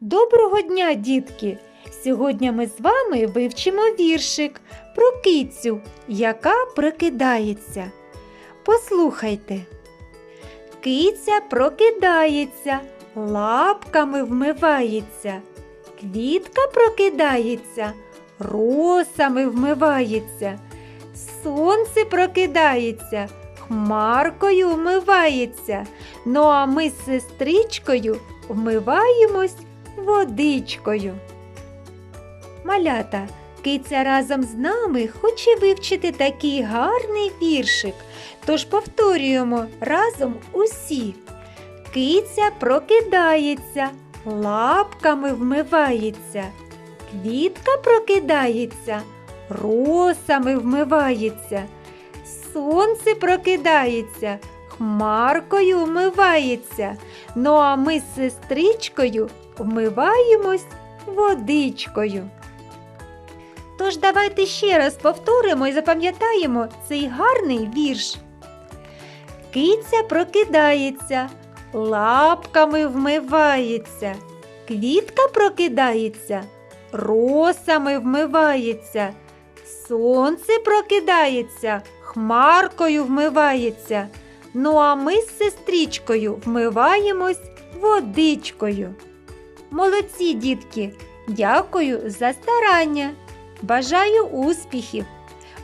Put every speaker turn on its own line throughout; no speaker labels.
Доброго дня, дітки! Сьогодні ми з вами вивчимо віршик про кицю, яка прокидається. Послухайте. Киця прокидається, лапками вмивається. Квітка прокидається, росами вмивається. Сонце прокидається, хмаркою вмивається. Ну а ми з сестричкою вмиваємось водичкою. Малята, киця разом з нами хоче вивчити такий гарний віршик. Тож повторюємо разом усі. Киця прокидається, лапками вмивається. Квітка прокидається, росами вмивається. Сонце прокидається, хмаркою вмивається. Ну а ми з сестричкою вмиваємось водичкою. Тож давайте ще раз повторимо і запам'ятаємо цей гарний вірш. Киця прокидається, лапками вмивається, квітка прокидається, росами вмивається, сонце прокидається, хмаркою вмивається. Ну а ми з сестричкою вмиваємось водичкою. Молодці, дітки! Дякую за старання. Бажаю успіхів!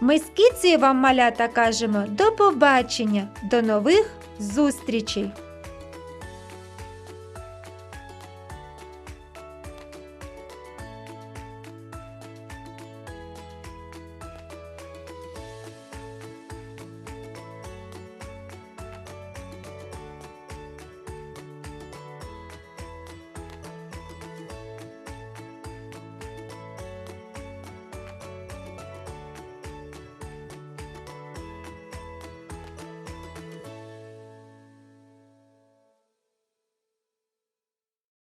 Ми з кіцею вам малята кажемо до побачення, до нових зустрічей!